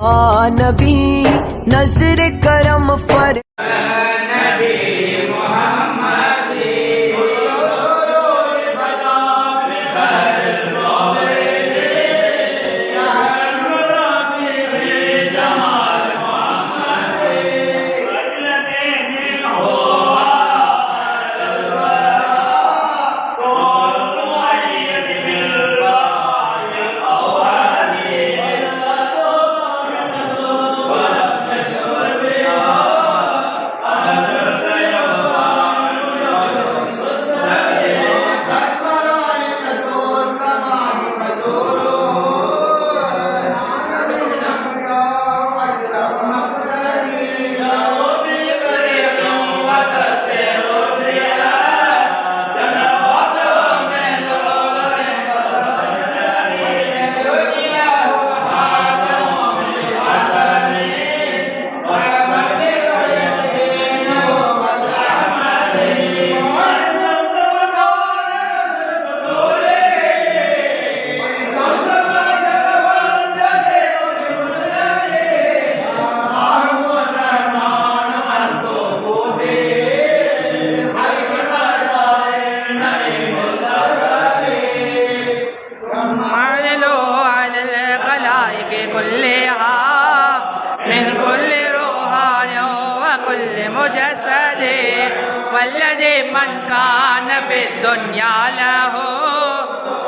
नबी नज़र करम وكل مجسد والذي من كان في الدنيا له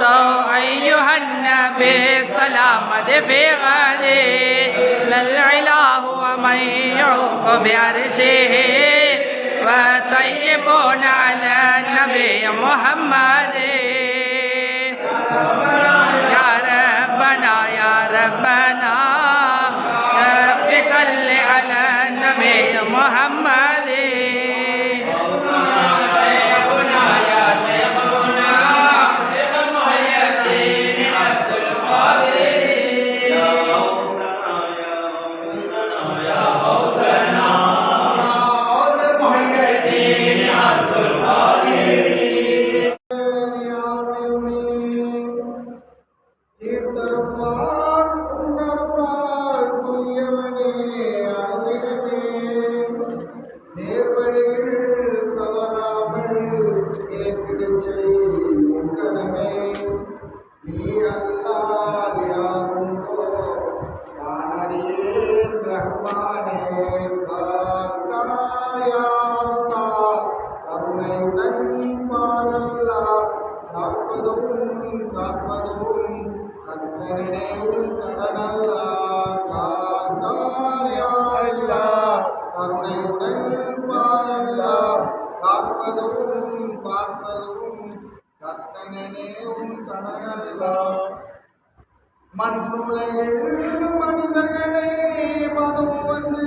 تو أيها النبي السلام في غدي للعلا ومن يعف بعرشه وطيبون على النبي محمد பார்ப்பதும் உன் கணனல்லாம் மண்ணுலகில் மனிதர்களை மனம் வந்து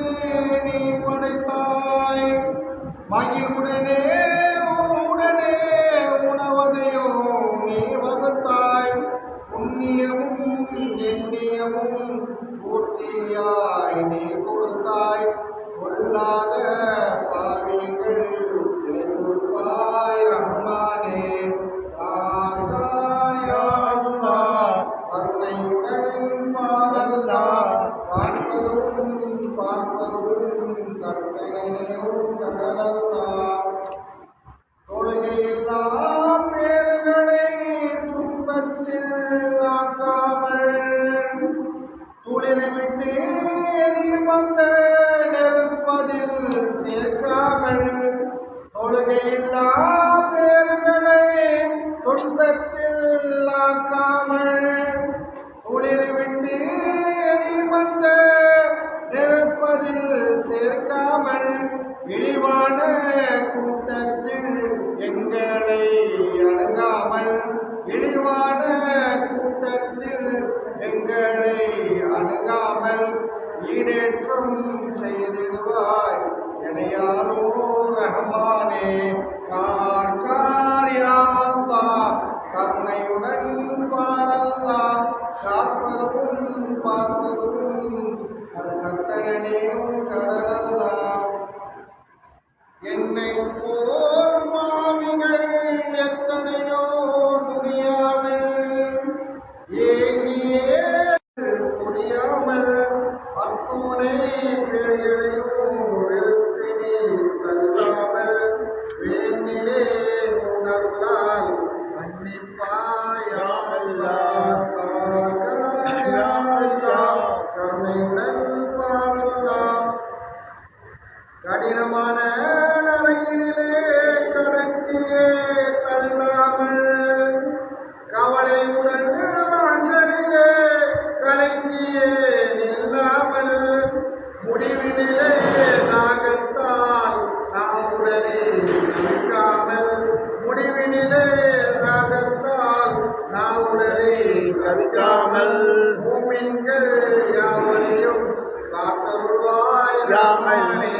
நீ படைத்தாய் மகிழ்வுடனே உடனே உணவதையோ நீ வகுத்தாய். புண்ணியமும் எண்ணியமும் பூர்த்தியாய் நீ கொடுத்தாய். கொள்ளாத சேர்க்காமல் இழிவான கூட்டத்தில் எங்களை அணுகாமல் இழிவான கூட்டத்தில் எங்களை அணுகாமல் ஈடேற்றம் செய்திடுவாய். எனையாரோ ரஹமானே கார் காரியா கருணையுடன் முடிவினிலே தாகத்தால் நாவுடனே கவிக்காமல் முடிவினிலே தாகத்தால் நாவுடனே கவிக்காமல் பூமின்கள் யாவரையும் காத்தருள்வாய். ராமனே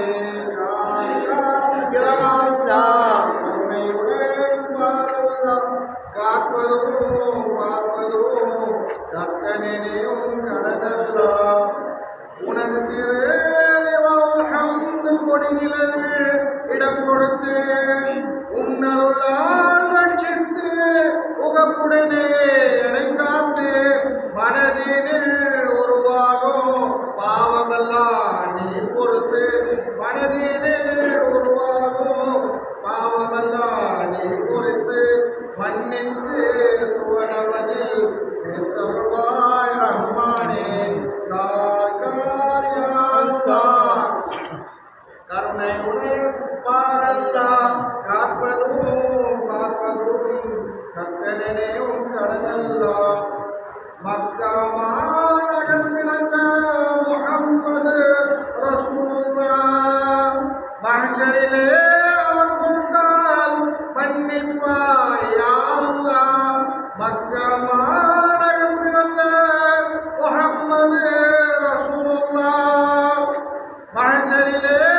காப்பதும் பார்ப்பதும் கத்தனையும் கடனல்லாம் உனது திரு கொடி நிழல் இடம் கொடுத்து உன்னருளால் ரட்சித்து உகப்புடனே எனை காத்து மனதினில் உருவாகும் பாவமெல்லாம் நீ பொறுத்து மனதினில் உருவாகும் பாவமெல்லாம் நீ பொறுத்து மன்னித்து சுவனமதில் சேர்த்தருவா கத்தனே உன் கடனல்லாம் மக்கா மாநகர் பிறந்த முகம்மது ரசூல்லா மகரிலே அவர் கொடுத்தால் மன்னிப்பாயல்லா மக்கா மாநகர் பிறந்த முகம்மது ரசூல்லா மகரிலே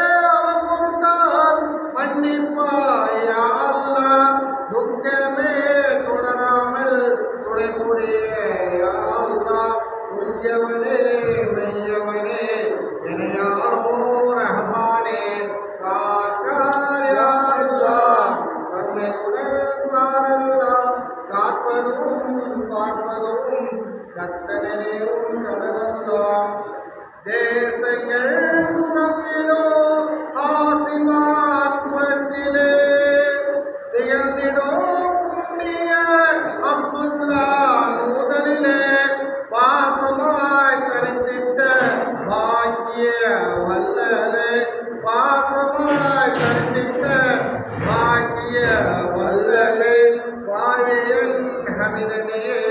காண்பதும் பார்ப்பதும் கத்தனையும் கடனல்லாம் தேசங்கள் புறத்திலும் ஆசிமான் புறத்திலே திகழ்ந்திடும் புண்ணிய அப்துல்லா நூதலிலே பாசமாய் கருத்திட்ட பாக்கிய வல்லலே பாசமாய் கருத்திட்ட பாக்கிய வல்லலே. ಮಾಡಿದನೆಯೇ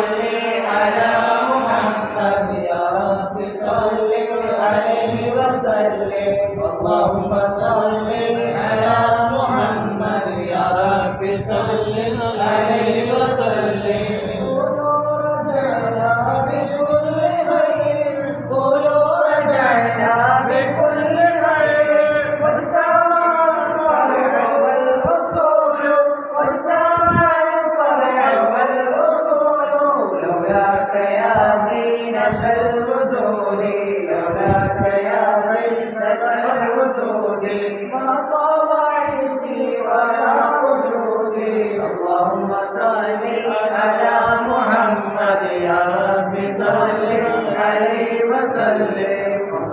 വളരെ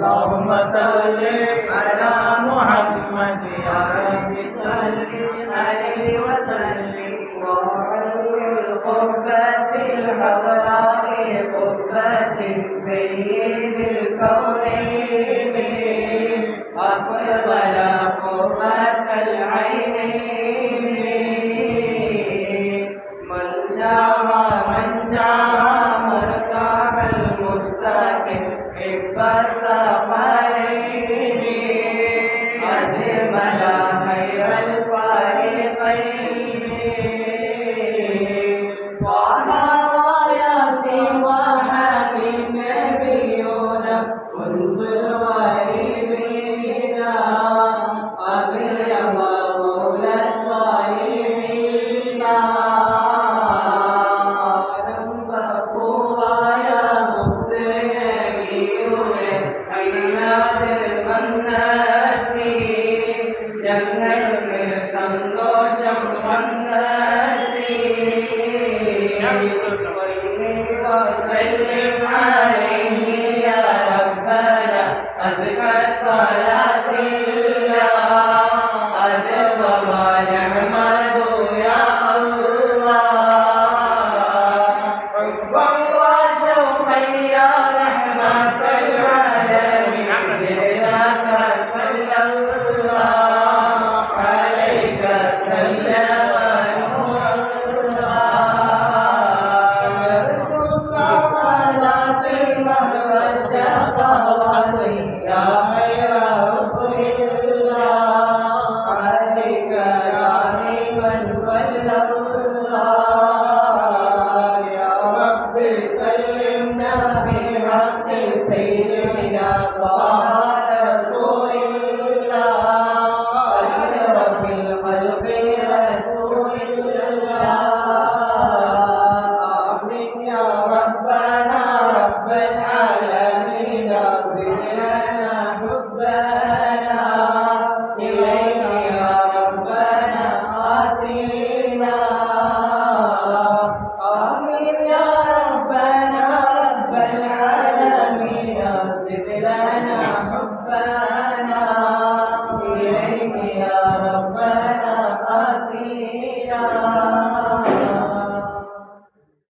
اللهم صل على محمد يا رب صل عليه وسلم. وعلى القبة الحضراء قبة سيد الكونين. أفضل قرة العينين. Israel.